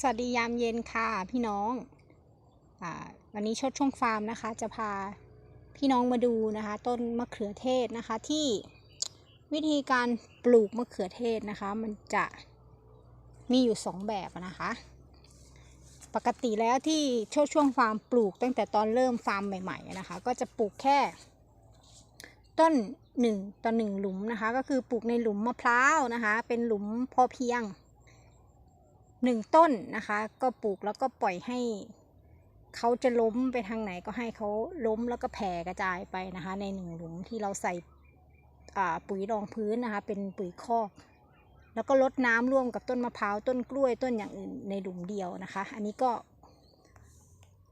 สวัสดียามเย็นค่ะพี่น้องอวันนี้ชดช่วงฟาร์มนะคะ จะพาพี่น้องมาดูนะคะ ต้นมะเขือเทศนะคะ ที่วิธีการปลูกมะเขือเทศนะคะ มันจะมีอยู่สองแบบนะคะ ปกติแล้วที่ช่วงช่วงฟาร์มปลูกตั้งแต่ตอนเริ่มฟาร์มใหม่ๆนะคะ ก็จะปลูกแค่ ต้นหนึ่งต่อหนึ่งหลุมนะคะ ก็คือปลูกในหลุมมะพร้าวนะคะ เป็นหลุมพอเพียง หนึ่งต้นนะคะ ก็ปลูกแล้วก็ปล่อยให้เขาจะล้มไปทางไหนก็ให้เขาล้มแล้วก็แผ่กระจายไปนะคะ ในหนึ่งหลุมที่เราใส่ปุ๋ยรองพื้นนะคะ เป็นปุ๋ยคอกแล้วก็ลดน้ำร่วมกับต้นมะพร้าวต้นกล้วยต้นอย่างอื่นในหลุมเดียวนะคะ อันนี้ก็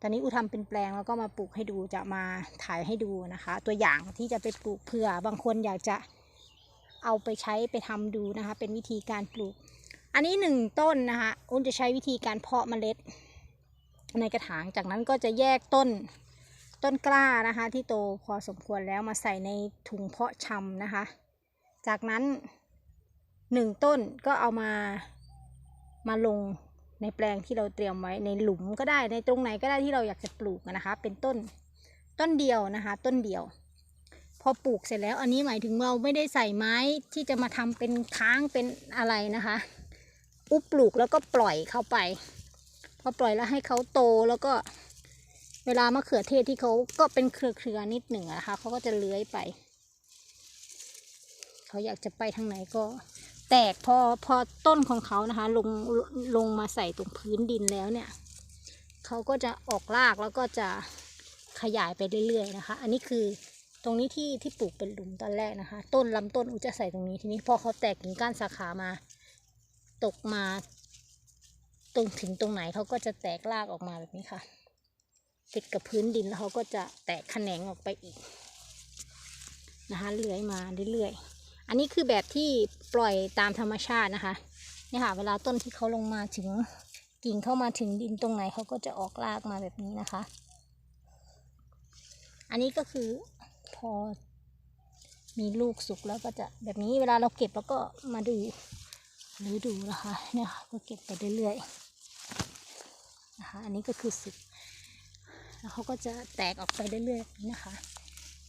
ตอนนี้อุทำเป็นแปลงแล้วก็มาปลูกให้ดูจะมาถ่ายให้ดูนะคะ ตัวอย่างที่จะไปปลูกเผื่อบางคนอยากจะเอาไปใช้ไปทำดูนะคะ เป็นวิธีการปลูก อันนี้หนึ่งต้นนะคะอุ้นจะใช้วิธีการเพาะเมล็ด ในกระถางจากนั้นก็จะแยกต้นต้นกล้านะคะ ที่โตพอสมควรแล้วมาใส่ในถุงเพาะชำนะคะ จากนั้นหนึ่งต้นก็เอามามาลงในแปลงที่เราเตรียมไว้ในหลุมก็ได้ในตรงไหนก็ได้ที่เราอยากจะปลูกนะคะ เป็นต้นต้นเดียวนะคะ ต้นเดียว พอปลูกเสร็จแล้วอันนี้หมายถึงเราไม่ได้ใส่ไม้ที่จะมาทำเป็นค้างเป็นอะไรนะคะ อุบปลูกแล้วก็ปล่อยเข้าไป พอปล่อยแล้วให้เขาโตแล้วก็ เวลามะเขือเทศที่เขาก็เป็นเครือๆนิดหนึ่งนะคะเขาก็จะเลื้อยไป เขาอยากจะไปทางไหนก็ แตกพอพอต้นของเขานะคะ ลงลงมาใส่ตรงพื้นดินแล้วเนี่ยเขาก็จะออกรากแล้วก็จะขยายไปเรื่อยๆนะคะ อันนี้คือตรงนี้ที่ที่ปลูกเป็นหลุมตอนแรกนะคะ ต้นลำต้นอุจะใส่ตรงนี้ทีนี้พอเขาแตกกิ่งก้านสาขามา ตกมา ตรงถึงตรงไหนเขาก็จะแตกรากออกมาแบบนี้ค่ะ ติดกับพื้นดินแล้วเขาก็จะแตกแขนงออกไปอีกนะคะเลื้อยมาเรื่อยๆ อันนี้คือแบบที่ปล่อยตามธรรมชาตินะคะเนี่ยค่ะ เวลาต้นที่เขาลงมาถึงกิ่งเข้ามาถึงดินตรงไหนเขาก็จะออกรากมาแบบนี้นะคะ อันนี้ก็คือพอมีลูกสุกแล้วก็จะแบบนี้เวลาเราเก็บแล้วก็มาดู หรือดูนะคะเนี่ยก็เก็บไปเรื่อยๆนะคะ อันนี้ก็คือสุกแล้วเขาก็จะแตกออกไปเรื่อยๆนะคะ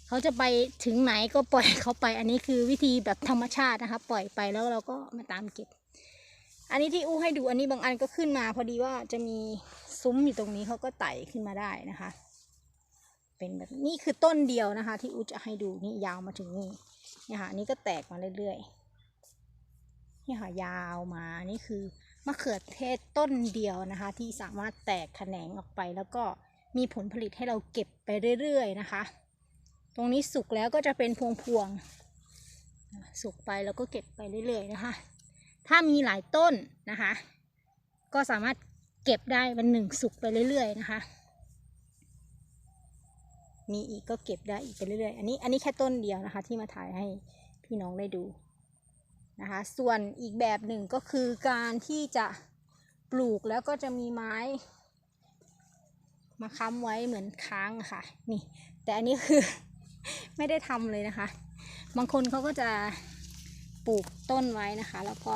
เขาจะไปถึงไหนก็ปล่อยเขาไปอันนี้คือวิธีแบบธรรมชาตินะคะ ปล่อยไปแล้วเราก็มาตามเก็บ อันนี้ที่อู้ให้ดูอันนี้บางอันก็ขึ้นมา พอดีว่าจะมีซุ้มอยู่ตรงนี้เขาก็ไต่ขึ้นมาได้นะคะ เป็นแบบนี่คือต้นเดียวนะคะ ที่อู้จะให้ดูนี่ยาวมาถึงนี่เนี่ยค่ะอันนี้ก็แตกมาเรื่อยๆ นี่ค่ะยาวมานี่คือมะเขือเทศต้นเดียวนะคะ ที่สามารถแตกแขนงออกไป แล้วก็มีผลผลิตให้เราเก็บไปเรื่อยๆนะคะ ตรงนี้สุกแล้วก็จะเป็นพวงๆสุกไปแล้วก็เก็บไปเรื่อยๆนะคะ ถ้ามีหลายต้นนะคะ ก็สามารถเก็บได้วันหนึ่งสุกไปเรื่อยๆนะคะ มีอีกก็เก็บได้อีกไปเรื่อยๆ อันนี้อันนี้แค่ต้นเดียวนะคะ ที่มาถ่ายให้พี่น้องได้ดู นะคะ ส่วนอีกแบบหนึ่งก็คือการที่จะปลูกแล้วก็จะมีไม้ มาค้ำไว้เหมือนค้างค่ะ นี่ แต่อันนี้คือ ไม่ได้ทำเลยนะคะ บางคนเขาก็จะปลูกต้นไว้นะคะ แล้วก็